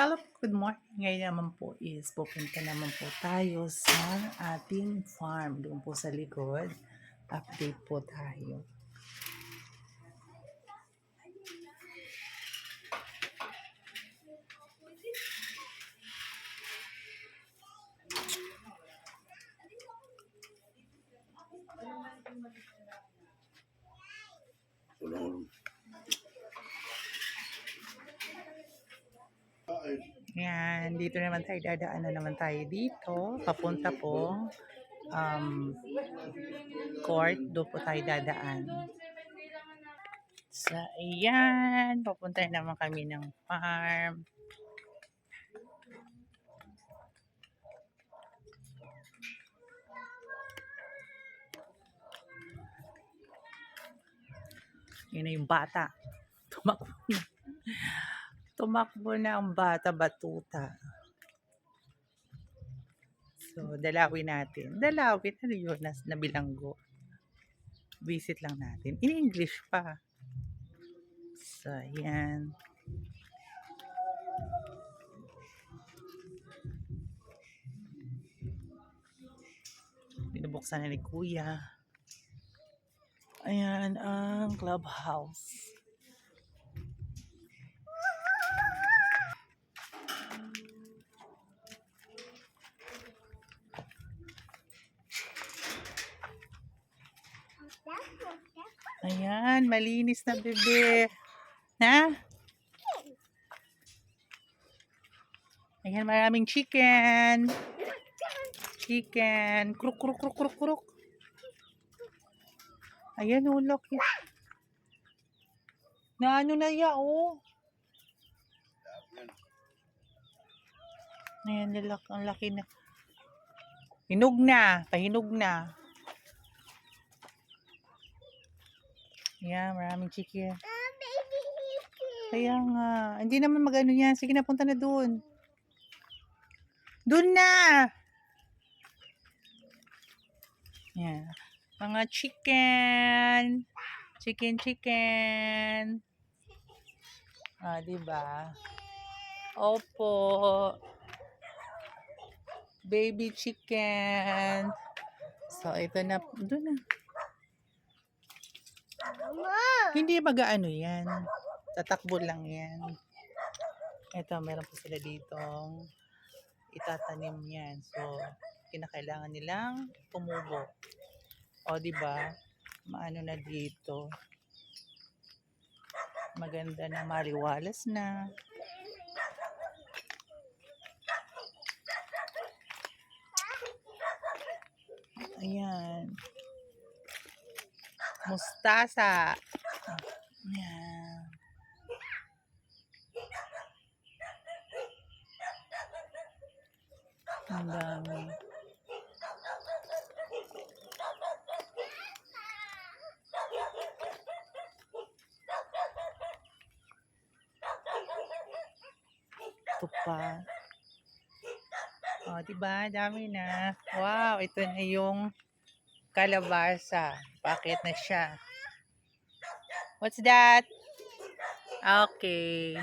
Hello, good morning. Ngayon naman po is pupunta naman po tayo sa ating farm. Doon po sa likod. Update po tayo. Tulong. Yan, dito naman tayo, dadaan na naman tayo dito. Papunta po um, court, doon po tayo dadaan. Sa, ayan, papunta na naman kami ng farm. Yun na yung bata. Tumakbo na. Tumakbo na ang bata batuta. So, dalawin natin. Dalawin, ano yun? Nas, nabilanggo. Visit lang natin. In English pa. So, yan. Binubuksan na ni Kuya. Ayan ang clubhouse. Ayan, malinis na bebe. Na? Ayan, maraming chicken. Chicken. Kruk, kruk, kruk, kruk, kruk. Ayan, oh, look. Na ano na ya, oh. Ayan, nilak, ang laki na. Hinog na. Pahinog na. Ayan, maraming chicken. Kaya nga. Hindi naman mag-ano yan. Sige na, punta na doon. Doon na! Yan. Mga chicken. Chicken, chicken. Ah, di ba? Opo. Baby chicken. So, ito na. Doon na. Hindi mag-ano yan. Tatakbo lang yan. Ito, meron po sila dito. Itatanim yan. So, kinakailangan nilang tumubo. O, di ba? Maano na dito. Maganda na maliwalas na. Ayan. Mustasa. Ayan. Ang dami. Ito pa. O, diba? Dami na. Wow, ito na yung kalabasa. Bakit na siya? What's that? Okay.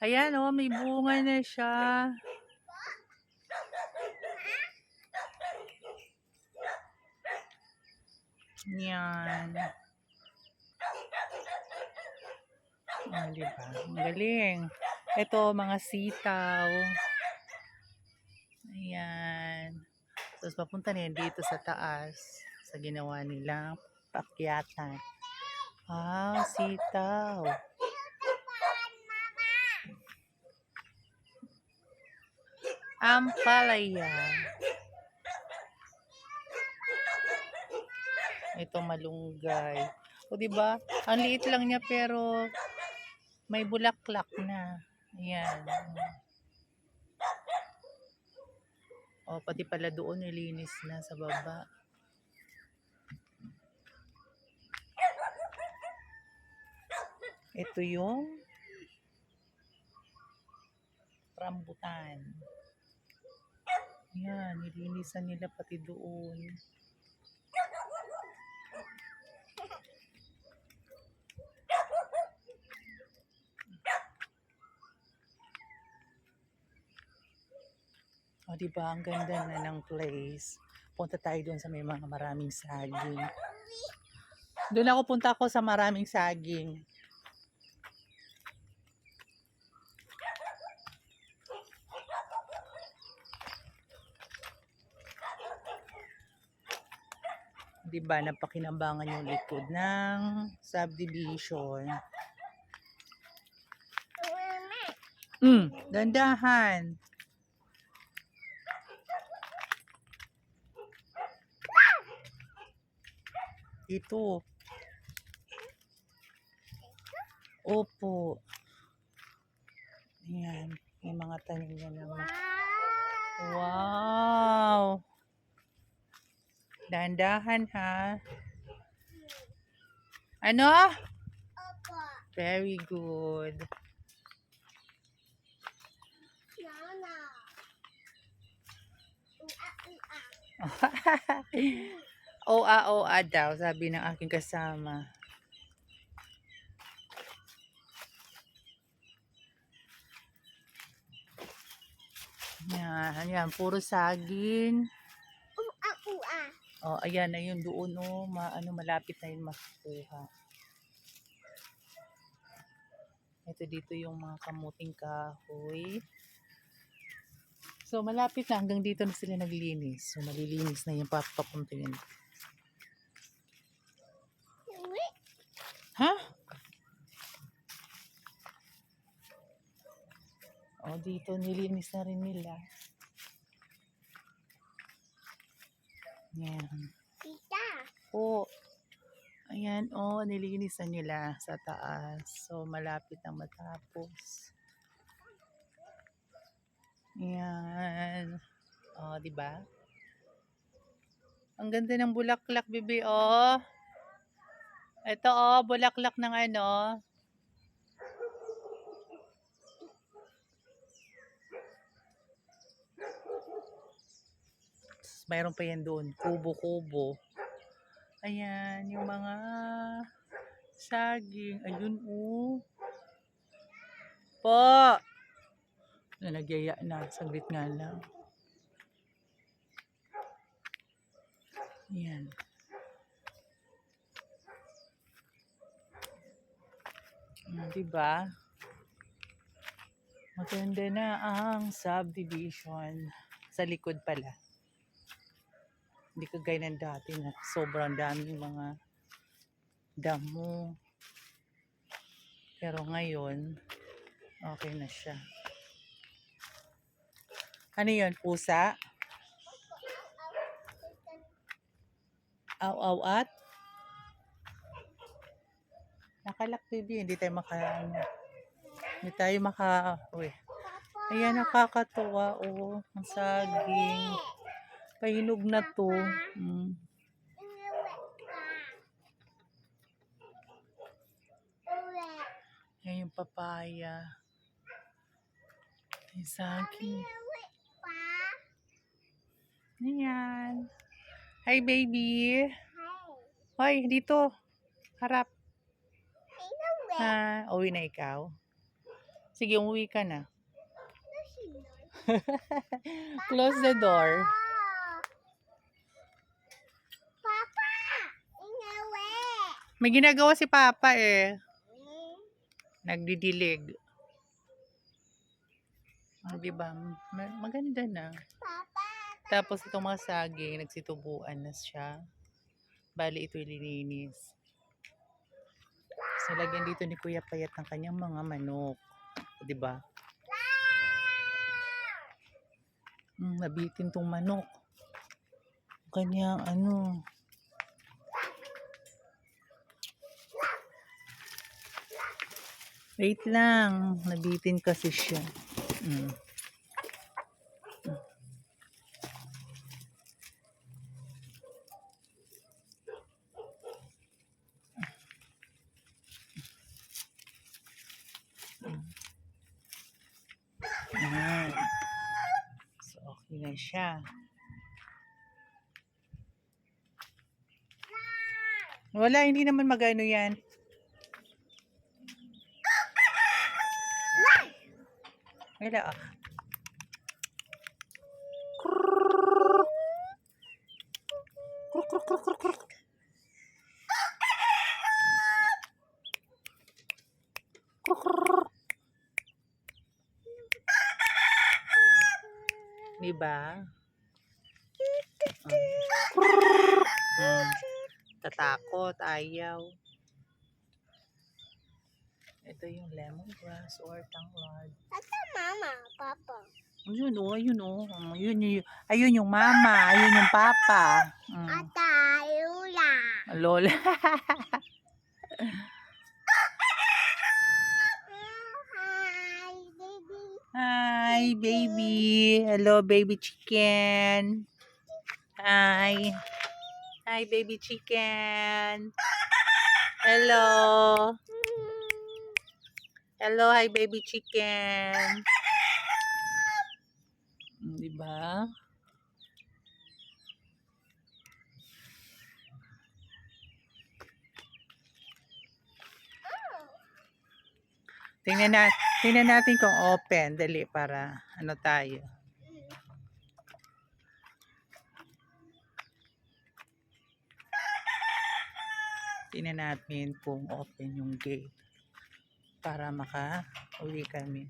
Ayan, oh, may bunga na siya. Yan. Ah, di ba? Ang galing. Ito, mga sitaw. Ayan. Tapos papunta na dito sa taas sa ginawa nilang pakyatan. Ah, sitaw. Ampalaya. Ito malunggay. O di ba? Ang liit lang niya pero may bulaklak na. Ayan. O pati pala doon nilinis na sa baba. Ito yung rambutan. Yan, nilinisan nila pati doon. O, di ba? Ang ganda na ng place. Punta tayo doon sa may mga maraming saging. Doon ako punta ako sa maraming saging. Di ba? Napakinabangan yung likod ng subdivision. Mm, dandahan. Ito. Opo. Ayan. May mga tanim na naman. Wow! Dandahan ha. Ano? Opo. Very good. Nana. Oa-oa daw, sabi ng aking kasama. Yan, yan, puro saging. Oh, ayan na yun doon, oh, ma, ano, malapit na yun makukuha. Ito dito yung mga kamuting kahoy. So, malapit na. Hanggang dito na sila naglinis. So, malilinis na yung papapuntingin. Uwi. Ha? O, dito nilinis na rin nila. Yan. Tita. Po. Ayan, oh, nilinis na nila sa taas. So, malapit na matapos. Ayan. Oh, di ba? Ang ganda ng bulaklak, bibi, oh. Ito, oh, bulaklak ng ano. Mayroon pa yan doon, kubo-kubo. Ayan, yung mga saging. Ayun, oh. Po! Na nagyaya na. Saglit nga lang. Ayan. Hmm, diba? Maganda na ang subdivision. Sa likod pala. Hindi kagaya ng dati na sobrang daming mga damo. Pero ngayon, okay na siya. Ano yun? Pusa? Aw-aw at? Nakalak baby, hindi tayo maka ano, hindi tayo maka uy. Ayan nakakatuwa oh, ang saging. Pahinog na to. Mm. Yan yung papaya. Yung saging. Ayan. Hi baby. Hi. Hoy, dito. Harap. Ha, uwi na ikaw. Sige, umuwi ka na. Close the door. Papa. Inuwi. May ginagawa si Papa eh. Nagdidilig. Oh, di ba? Ma- Maganda na. Tapos itong mga saging, nagsitubuan na siya. Bali, ito lininis. So, lagyan dito ni Kuya Payat ng kanyang mga manok. Di ba? Mm, nabitin tong manok. Kanyang ano. Wait lang. Nabitin kasi siya. Mm. So, okay na siya. Wala, hindi naman magano yan. nila, oh. Kruk, kruk, kruk, kruk, kruk. Diba? Mm. Tatakot, ayaw. Ito yung lemongrass or tanglad. Mama, papa. Ayun o, ayun o. Mm, Ayun, yung, ayun yung mama, ayun yung papa. Mm. Ata, lula. Lola. Hi, baby. Hi, baby. Hello, baby chicken. Hi. Hi, baby chicken. Hello. Hello, hi, baby chicken. Mm, Diba? Tingnan, na, tingnan natin kung open. Dali para ano tayo. Tingnan natin kung open yung gate. Para maka-uwi kami.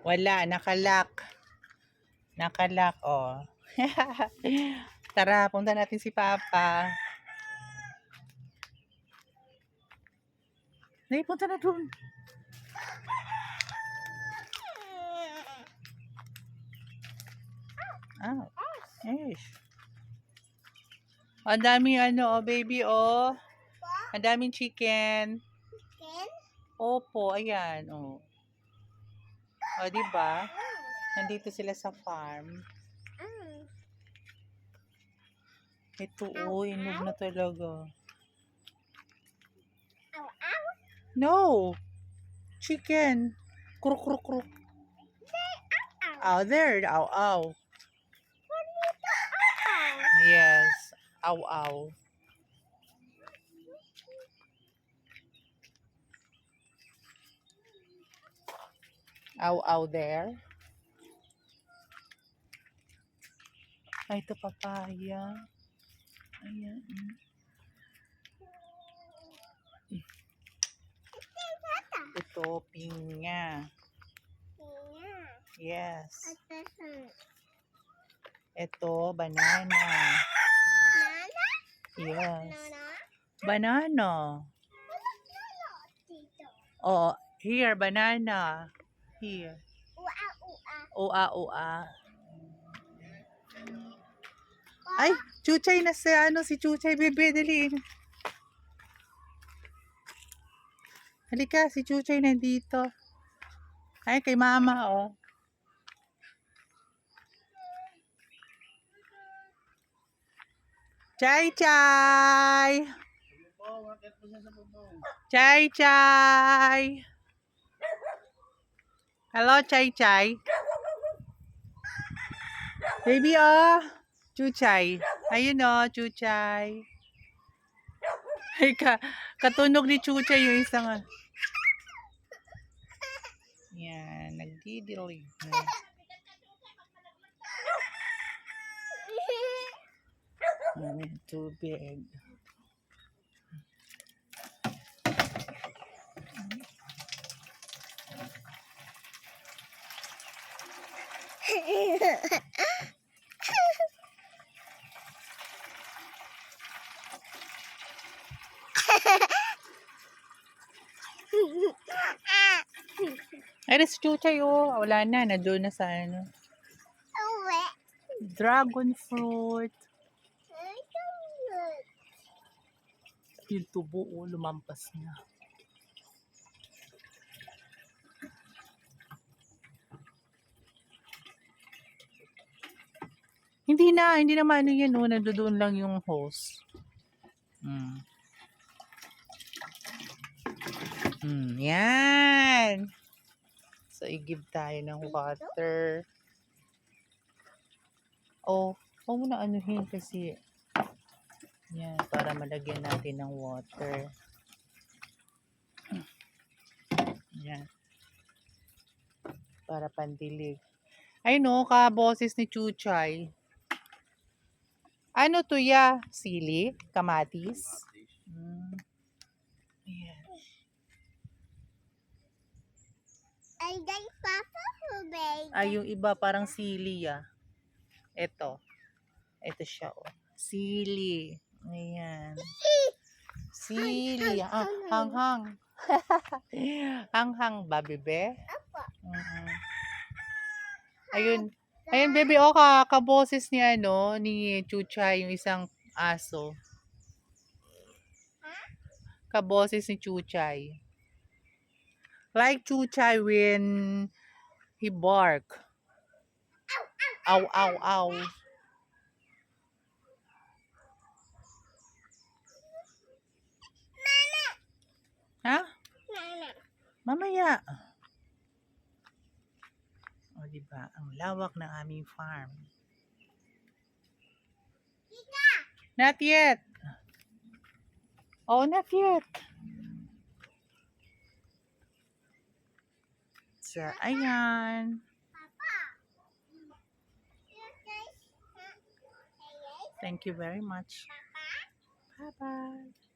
Wala, nakalak. Nakalak, oh. Tara, punta natin si Papa. Nay, punta na dun. Ah, yes. Ang daming ano, oh, baby, oh. Ang daming chicken. Ken? Opo, ayan, oh. O, di ba? Nandito sila sa farm. Mm. Ito, oh, inog na talaga. No! Chicken. Kruk, kruk, kruk. Ow. Oh, there. Ow, ow. Yes. Ow, ow. Ow, ow there. Ay, ito papaya. Ayan. Ito, pinya. Yeah. Yes. Ito sa Ito, banana. nana? Yes. Nana? Banana. Oh, here, banana. Here. Ua, ua. Ay, Chuchay na si, ano, si Chuchay, bebe, dali. Halika, si Chuchay nandito. Ay, kay mama, oh. Chay, chay! Chay, chay! Hello, chay, chay. Baby, oh. Chuchay. Ayun, oh, Chuchay. Ay, ka, katunog ni Chuchay yung isang, ah. Yan, nagdidilig na. May tubig. Ay, si Chuchay, oh. Wala na, nandun na sa ano. Dragon fruit. Ito. Yung tubo, oh, lumampas na. Hindi na, hindi na maano yan, oh. Nandoon lang yung hose. Mm. Mm, yan. So, i-give tayo ng water. Oh, huwag mo na anuhin kasi yan, para malagyan natin ng water. Yan. Para pandilig. Ay no, kaboses ni Chuchay. Ano to ya? Sili? Kamatis? Mm. Ayan. Ay, day papa hubay. Ay, yung iba parang sili ya. Ito. Ito siya, oh. Sili. Ayan. Sili. Ah, hanghang. hanghang ba, bebe? Apo. Mhm. Ayun. Ayun, bebe, oh, ka, kaboses ni ano, ni Chucha, yung isang aso. Kaboses ni Chuchay. Like Chuchay when he bark. Ow, ow, ow. Ha? Nana. Mamaya. O, diba? Ang lawak ng aming farm. Not yet. Oh, not yet. So, ayan. Papa. Huh? Hey, Thank you very much. Papa. Bye-bye.